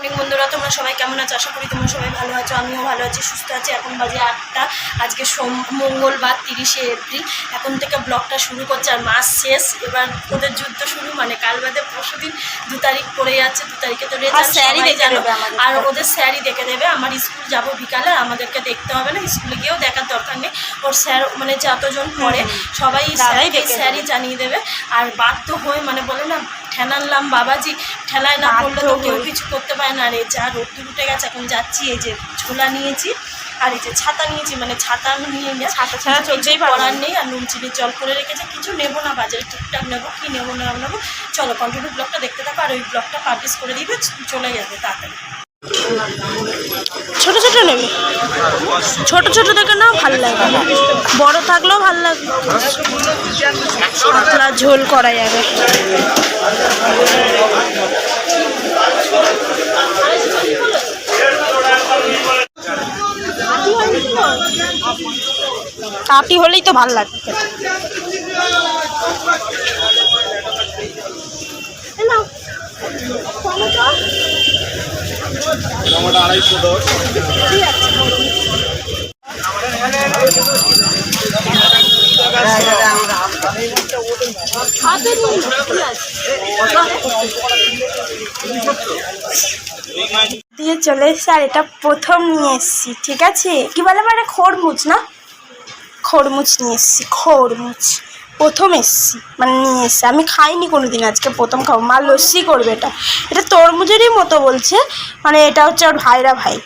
অনেক বন্ধুরা তোমরা সবাই কেমন আছো? আশা করি তোমরা সবাই ভালো আছো আমিও ভালো আছি সুস্থ আছি। এখন বাজে আটটা আজকে সোম মঙ্গলবার তিরিশে এপ্রিল। এখন থেকে ব্লগটা শুরু করছে আর মাস শেষ। এবার ওদের যুদ্ধ শুরু মানে কাল বাদে পরশু দিন দু তারিখ পড়ে যাচ্ছে দু তারিখে তো রেজাল্ট সবাই জানো। আর ওদের স্যারই দেখে দেবে আমার স্কুল যাব বিকালে আমাদেরকে দেখতে হবে না স্কুলে গিয়েও দেখার দরকার নেই। ওর স্যার মানে যতজন পড়ে সবাই স্যারই জানিয়ে দেবে। আর বাধ্য হয়ে মানে বলে না ঠেলানলাম বাবাজি ঠেলায় না পড়লে তো কেউ কিছু করতে পারে না। আর এই যা রোদ্দুর উঠে গেছে এখন যাচ্ছি এই যে ঝোলা নিয়েছি আর এই যে ছাতা নিয়েছি মানে ছাতা নিয়ে নিয়ে ছাতা ছাড়া চলছেই পড়ার নেই আর নুন চিনির জল করে রেখেছে কিছু নেব না বাজারে টুকটাক নেব কি নেব না নেব। চলো কন্টিনিউ ব্লগটা দেখতে থাকো আর ওই ব্লগটা পাবলিশ করে দিবে চলে যাবে তাড়াতাড়ি। ছোট ছোট নেবে ছোট ছোট দেখে নাও ভালো লাগবে বড় থাকলেও ভালো লাগবে পাতলা ঝোল করা যাবে। কাটি হলেই তো ভালো লাগবে খেতে। এই নাও। দিয়ে চলে এসছি আর এটা প্রথম নিয়ে এসছি, ঠিক আছে? কি বলে মানে খরমুচ না? খরমুচ নিয়ে এসছি খরমুচ প্রথম এসছি মানে নিয়ে এসছি। আমি খাইনি কোনো দিন আজকে, প্রথম খাব। মা লস্যি করবে এটা। এটা তরমুজেরই মতো বলছে মানে এটা হচ্ছে ওর ভাইরা ভাই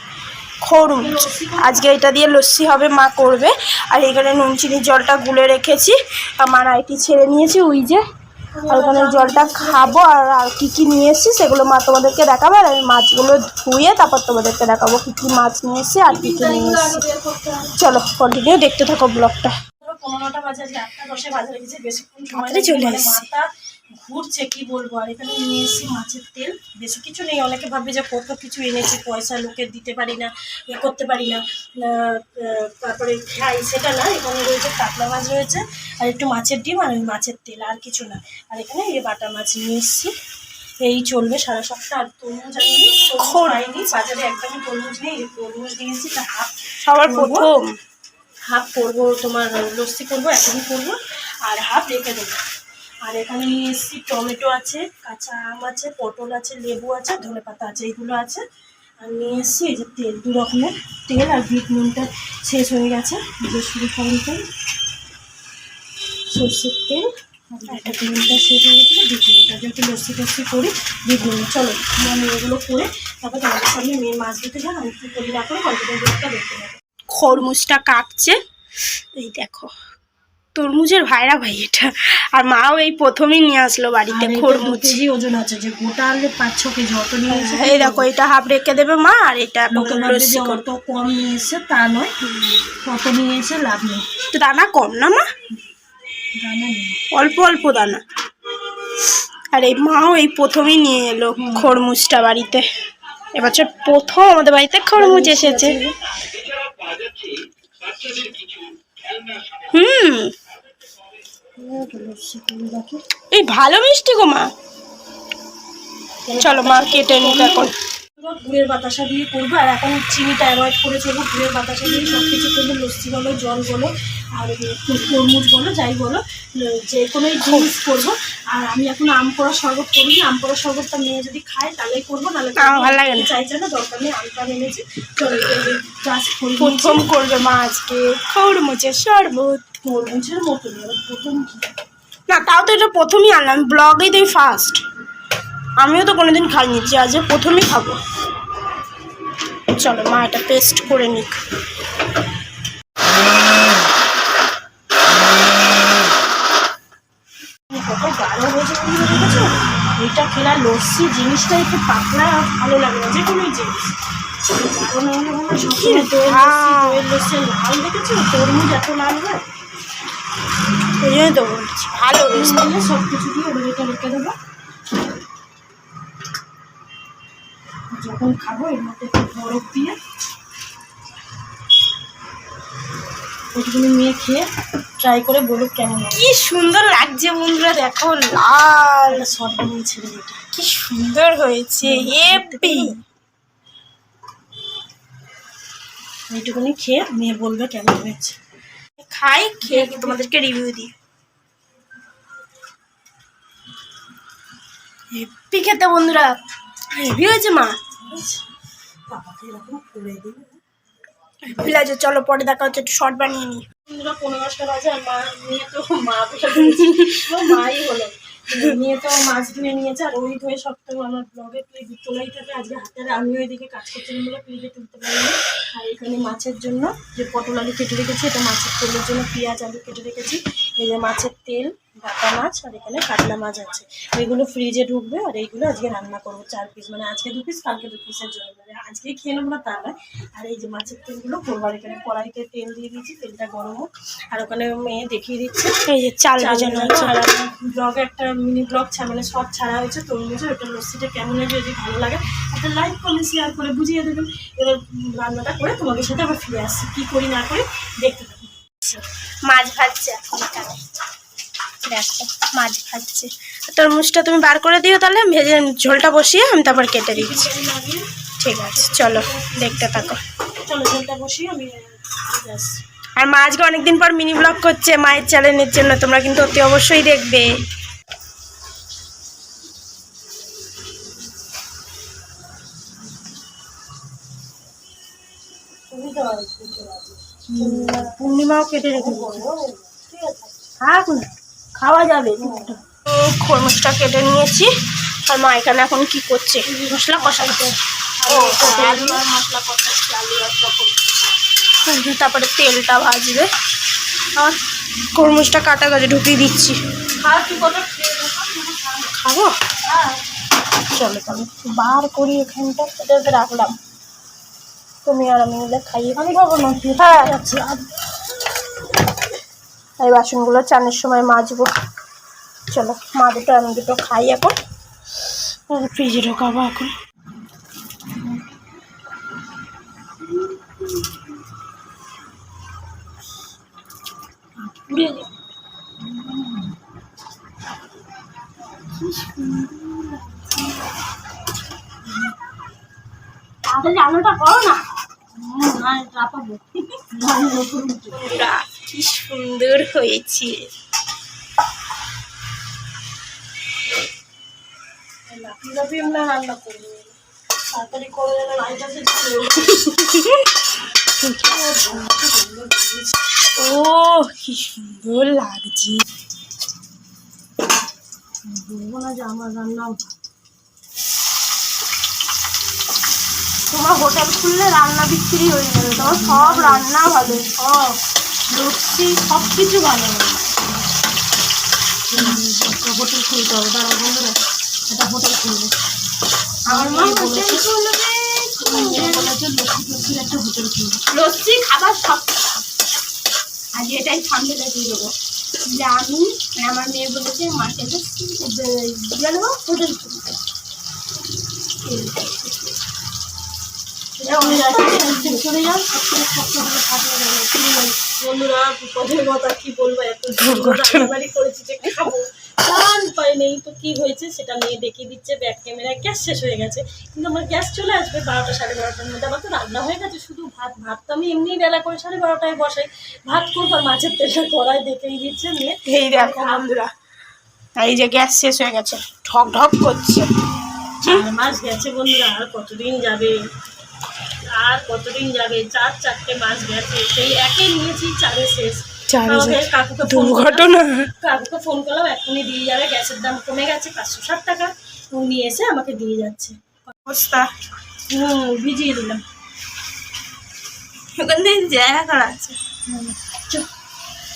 খরমুচ আজকে এটা দিয়ে লস্যি হবে, মা করবে। আর এখানে নুন, চিনির জলটা গুলে রেখেছি। আর মা নাইটি ছেড়ে নিয়েছি, ওই যে। আর ওখানে জলটা খাব, আর আর কী কী নিয়ে এসেছি, সেগুলো মা তোমাদেরকে দেখাবো। আর আমি মাছগুলো ধুয়ে তারপর তোমাদেরকে দেখাবো কী কী মাছ নিয়ে এসেছি, আর কী কী নিয়ে এসেছি। চলো কন্টিনিউ দেখতে থাকো ব্লগটা পনেরোটা বাজে আজকে আটটা দশে বাজে লেগেছে। বেশিক্ষণ সময় চলে মানে মাথা ঘুরছে কি বলব? আর এখানে নিয়ে এসেছি মাছের তেল। বেশি কিছু নেই। অনেকে ভাববে যে কত কিছু এনেছি পয়সা লোকের দিতে পারি না এ করতে পারি না। তারপরে খাই সেটা না। এখানে রয়েছে কাতলা মাছ রয়েছে আর একটু মাছের ডিম আর ওই মাছের তেল আর কিছু না। আর এখানে এই বাটা মাছ নিয়ে এসেছি। এই চলবে সারা সপ্তাহ। আর তরমুজ আনিনি তরমুজ বাজারে একদমই তরমুজ নেই। তরমুজ নিয়েছি তা সবার প্রথম। হাফ করব, তোমার লস্যি করব, এখনই করব, আর হাফ রেখে দেবো। আর এখানে নিয়ে এসেছি টমেটো আছে, কাঁচা আম আছে, পটল আছে, লেবু আছে, ধনে পাতা আছে এইগুলো আছে। আর নিয়ে এসেছি এই যে তেল, দু রকমের তেল, আর বিট নুনটা শেষ হয়ে গেছে যে শুরু করেন তেল, সর্ষের তেল একটা নুনটা শেষ হয়ে গেছিল বিট নুনটা যেহেতু লস্যি টস্যি করি, বিট নুন। চলো আমি এগুলো করে, তারপর তোমাদের সামনে মেয়ে মাছ দিতে যান আমি কী করি না করে কম্পিউটার দেখতে খরমুজটা কাঁপছে। এই দেখো তরমুজের ভাইরা ভাই এটা। আর মাও এই প্রথমেই নিয়ে আসলো বাড়িতে খরমুজ। কেজি ওজন আছে? যে গোটা আনলে পাঁচ ছ কেজি অত নিয়ে এসে এই দেখো এটা হাফ রেখে দেবে মা আর এটা। অত কম নিয়ে এসে তা নয় কত নিয়ে এসে লাভ নেই। দানা কম না মা? অল্প অল্প দানা। আর এই মাও এই প্রথমেই নিয়ে এলো খরমুজটা বাড়িতে। এবছর প্রথম আমাদের বাড়িতে খরমুজ এসেছে। হুম। এই ভালো মিষ্টি গো মা। চলো মা কেটে নিতে এখন। গুড়ের বাতাসা দিয়ে করব। আর এখন চিনিটা অ্যাভয়েড করে চলবো গুড়ের বাতাসা দিয়ে সব কিছু করব। লস্যি বলো জল বলো আর তরমুজ বলো যাই বলো যে কোনো জিনিস করব। আর আমি এখন আম করা শরবত করিনি আম করা শরবতটা মেয়ে যদি খায় তাহলেই করব নাহলে ভালো লাগে না। চাইছে না দরকার নেই আমটা এনেছি। চলো প্রথম করবে মা আজকে। খরমুজের শরবত। তরমুজের মতো প্রথম না তাও তো এটা প্রথমই আনলাম। ব্লগেই তো ফার্স্ট আমিও তো কোনোদিন খাইনি যে আজ প্রথমেই খাব। চলো মা এটা পেস্ট করে নিক। এটা খেলা লস্যি জিনিসটা একটু পাতলা ভালো লাগে না যে কোনো জিনিস লস্যি লাল দেখেছ? তরমুজ এত লাল হয়। ওই জন্য তো বলছি ভালো সব কিছু দিয়ে এটা রেখে দেবো। যখন খাব এর মধ্যে একটু বরফ দিয়ে খেয়ে ট্রাই করে বলুক কেমন কি সুন্দর লাগছে বন্ধুরা দেখো লাল সরটা কি সুন্দর হয়েছে হেপি। এইটুকুনি খেয়ে মেয়ে বলবে কেমন হয়েছে। খাই খেয়ে তোমাদেরকে রিভিউ দিই। হেপি খেতে বন্ধুরা। রিভিউ হয়েছে মা? হেভি লাগছে চলো পরে দেখা হচ্ছে, একটু শর্ট বানিয়ে নিই। মা নিয়ে তো মা মাই হলো নিয়ে তো মাছ নিয়েছে, আর আমার তোলাই থাকে আজকে হাতের আমিও এদিকে কাজ বলে তুলতে পারিনি। আর এখানে মাছের জন্য যে পটল আলু কেটে রেখেছি, এটা মাছের তেলের জন্য পেঁয়াজ আলু কেটে রেখেছি, এই যে মাছের তেল। বাটা মাছ আর এখানে কাতলা মাছ আছে। এগুলো ফ্রিজে ঢুকবে আর এইগুলো আজকে রান্না করব চার পিস মানে আজকে দু পিস কালকে দু পিসের জন্য। মানে আজকে খেয়ে নেব না তা নয়। আর এই যে মাছের তেলগুলো করব আর এখানে কড়াইতে তেল দিয়ে দিয়েছি তেলটা গরম হোক। আর ওখানে মেয়ে দেখিয়ে দিচ্ছে। এই যে চাল ব্লগে একটা মিনি ব্লগ মানে সব ছাড়া হয়েছে তরমুজের। ওটা লস্যিটা কেমন হয়েছে যদি ভালো লাগে একটা লাইক কমেন্ট শেয়ার করে বুঝিয়ে দেবেন এবার রান্নাটা করে তোমাদের সাথে আবার ফিরে আসছি। কী করি না করি দেখতে থাকি। মাছ ভাজছে এখানে। দেখো মাছ ভাজছে। তরমুজটা তুমি বার করে দিও তাহলে ভেজে ঝোলটা বসিয়ে আমি তারপর কেটে দিচ্ছি ঠিক আছে চলো দেখতে থাকো। চলো ঝোলটা বসিয়ে আমি আর মা আজকে অনেকদিন পর মিনি ব্লগ করছে মায়ের চ্যানেলের জন্য তোমরা কিন্তু অতি অবশ্যই দেখবে। পূর্ণিমাও কেটে রেখে থাক না খাওয়া যাবে। খরমুজটা কেটে নিয়েছি। আর মা এখানে এখন কি করছে? মশলা কষা মশলা হুম, তারপরে তেলটা ভাজবে। আর খরমুজটা কাটা গাছে ঢুকিয়ে দিচ্ছি। খাব? হ্যাঁ চলো তাহলে বার করি এখানটা। রাখলাম। তুমি আর আমি মিলে খাইয়ে আমি খাব না। হ্যাঁ। আচ্ছা। এই বাসনগুলো চানের সময় মাজবো। চলো মা দুটো আমি দুটো খাই এখন। ফ্রিজে ঢোকাবো এখন। আলুটা করো না। পুরা কি সুন্দর হয়েছে। ও, কি সুন্দর লাগছে। বলব না যে আমার তোমার হোটেল খুললে রান্না বিক্রি হয়ে যাবে, তোমার সব রান্না ভালো সব। লস্যি সব কিছু ভালো হোটেল খুলতে হবে দাঁড়া বন্ধুরা এটা হোটেল খুলবে। আমার মা বলেছে লস্যি একটা হোটেল খুলবে। লস্যি খাবার সব আজ এটাই দেবো। যে আমি আমার মেয়ে বলেছে দেবো হোটেল খুলতে। বন্ধুরা বিপদের কথা কি বলব এত রান্নাবাড়ি করেছি যে খাব। তার উপায় নেই। তো কি হয়েছে সেটা মেয়ে দেখিয়ে দিচ্ছে ব্যাক ক্যামেরায় গ্যাস শেষ হয়ে গেছে। কিন্তু আমার গ্যাস চলে আসবে বারোটা সাড়ে বারোটার মধ্যে। আমার তো রান্না হয়ে গেছে শুধু ভাত। ভাত তো আমি এমনিই বেলা করে সাড়ে বারোটায় বসাই। ভাত করব মাছের কড়াই দেখেই দিচ্ছে মেয়ে। এই দেখো বন্ধুরা এই যে গ্যাস শেষ হয়ে গেছে। ঢক ঢক করছে। চার মাস গেছে বন্ধুরা আর কতদিন যাবে? আর কতদিন যাবে? চার চারটে মাস গেছে। সেই একে নিয়েছি চারে শেষ। কাকুকে ফোন করলাম। দুর্ঘটনা কাকুকে ফোন করলাম এখনই দিয়ে যাবে গ্যাসের দাম কমে গেছে পাঁচশো ষাট টাকা। ও নিয়ে এসে আমাকে দিয়ে যাচ্ছে। অবস্থা। হুম ভিজিয়ে দিলাম। ওখান থেকে জায়গা করা আছে।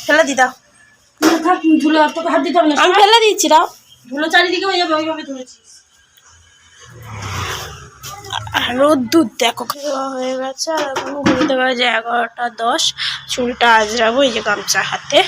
ফেলে দি দাও। ধুলো আর তোকে হাত দিতে হবে না। আমি ফেলে দিচ্ছি দাও। ধুলো চারিদিকে হয়ে যাবে ওইভাবে ধরেছিস রোদ্দুর দেখো হয়ে গেছে আর এখন ঘুরতে বাজে এগারোটা দশ। চুলটা আজরাবো এই যে গামছা হাতে।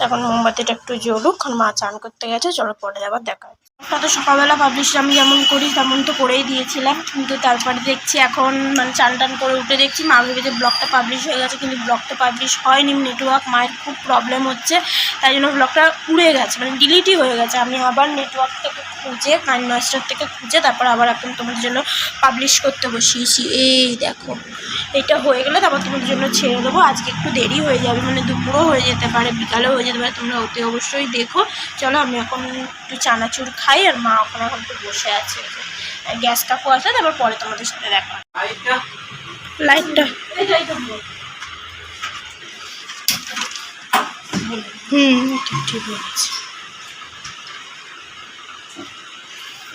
তখন মোমবাতিটা একটু জ্বলুক আর মা চান করতে গেছে, চলো পরে যাবার দেখা। একটা তো সকালবেলা পাবলিশ আমি যেমন করি, তেমন তো করেই দিয়েছিলাম। কিন্তু তারপরে দেখছি এখন মানে চান টান করে উঠে দেখছি, মা ভেবে যে ব্লগটা পাবলিশ হয়ে গেছে, কিন্তু ব্লগটা পাবলিশ হয়নি। নেটওয়ার্ক মায়ের খুব প্রবলেম হচ্ছে, তাই জন্য ব্লগটা উড়ে গেছে মানে ডিলিটই হয়ে গেছে। আমি আবার নেটওয়ার্ক থেকে খুঁজে কাইন মাস্টার থেকে খুঁজে তারপর আবার এখন তোমাদের জন্য পাবলিশ করতে বসিয়েছি। এই দেখো এটা হয়ে গেলে তারপর তোমাদের জন্য ছেড়ে দেবো। আজকে একটু দেরি হয়ে যাবে মানে দুপুরও হয়ে যেতে পারে বিকালেও হয়ে যেতে পারে তোমরা অতি অবশ্যই দেখো। চলো আমি এখন একটু চানাচুর খাই আর মা ওখানে এখন একটু বসে আছে। আর গ্যাস কাকু আসলে তারপর পরে তোমাদের সাথে দেখা লাইটটা। হুম ঠিক ঠিক বলেছি।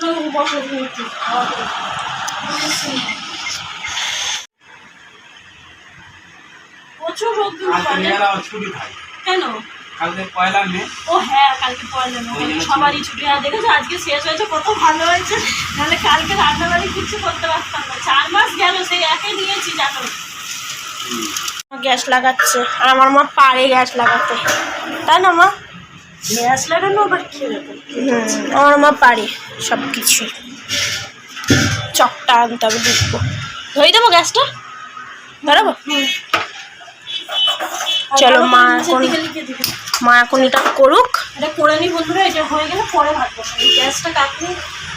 বসো তুমি একটু, খাওয়া দাওয়া। প্রচুর রোদ্দুর আজকে বাইরে। মেয়েরা ছুটি খাই। কেন? কালকে পয়লা মে। ও হ্যাঁ কালকে পয়লা মে, সবারই ছুটি। আর দেখেছ? আজকে শেষ হয়েছে কত ভালো হয়েছে। নাহলে কালকে রান্নাবাড়ি কিছু করতে পারতাম না। চার মাস গেল সেই একে নিয়েছি জানো গ্যাস লাগাচ্ছে। আর আমার মা পারে গ্যাস লাগাতে। তাই না মা? গ্যাস লাগানো আবার কি ব্যাপার? হুম আমার মা পারে সব কিছুই চকটা আনতে হবে দেখব ধরে দেবো গ্যাসটা? ধরাবো? চলো, মা এখন-। মা এখন এটা করুক। এটা করে নি বন্ধুরা এটা হয়ে গেলে পরে ভাত বসাবো। গ্যাসটা কাকু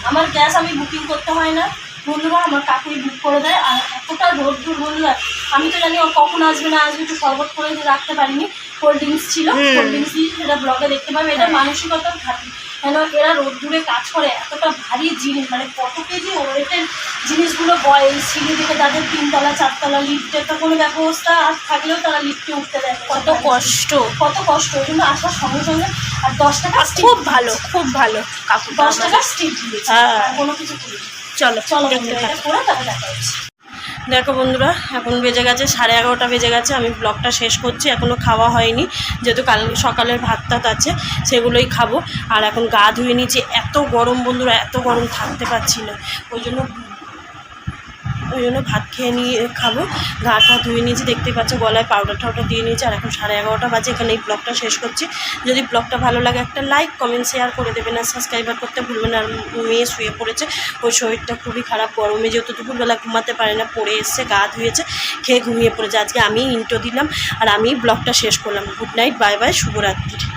আমার গ্যাস আমি বুকিং করতে হয় না। বন্ধুরা আমার কাকুই বুক করে দেয়। আর এতটা রোদ দূর বন্ধুরা আমি তো জানি ও কখন আসবে না আসবে একটু শরবত করে রাখতে পারিনি। কোল্ড ড্রিঙ্কস ছিল। কোল্ড ড্রিঙ্কস দিয়ে সেটা ব্লগে দেখতে পাবে। এটা মানসিকতার ঘাটি কেন এরা রোদ দূরে কাজ করে এতটা ভারী জিনিস মানে কত কেজি ওয়েটের জিনিসগুলো বয় এই সিঁড়ি থেকে তাদের তিনতলা চারতলা লিফটের তো কোনো ব্যবস্থা আর থাকলেও তারা লিফটে উঠতে দেয়। কত কষ্ট। কত কষ্ট ওই জন্য আসার সঙ্গে সঙ্গে আর দশ টাকা খুব ভালো খুব ভালো কাকু দশ টাকা স্টিপ দিয়েছে। হ্যাঁ। কোনো কিছু করি চলো চলো দেখতে থাকো। করে তারপরে দেখা হচ্ছে। দেখো বন্ধুরা, এখন বেজে গেছে, সাড়ে এগারোটা বেজে গেছে, আমি ব্লগটা শেষ করছি এখনও খাওয়া হয়নি, যেহেতু কাল সকালের ভাত টাত আছে, সেগুলোই খাব। আর এখন গা ধুয়ে নিয়েছি, এত গরম বন্ধুরা, এত গরম থাকতে পারছি না, ওই জন্য ওই জন্য ভাত খেয়ে নিয়ে খাব। গা টা ধুয়ে নিয়েছি, দেখতেই পাচ্ছ গলায় পাউডার টাউডার দিয়ে নিয়েছি, আর এখন সাড়ে এগারোটা বাজে, এখানে এই ব্লগটা শেষ করছি। যদি ব্লগটা ভালো লাগে, একটা লাইক কমেন্ট শেয়ার করে দেবেন আর সাবস্ক্রাইবার করতে ভুলবেন। আর মেয়ে শুয়ে পড়েছে। ওই শরীরটা খুবই খারাপ, গরমে যেহেতু দুপুরবেলা ঘুমাতে পারে না, পড়ে এসছে, গা ধুয়েছে, খেয়ে ঘুমিয়ে পড়েছে। আজকে আমি ইন্টো দিলাম, আর আমি ব্লগটা শেষ করলাম। গুড নাইট বাই বাই শুভরাত্রি।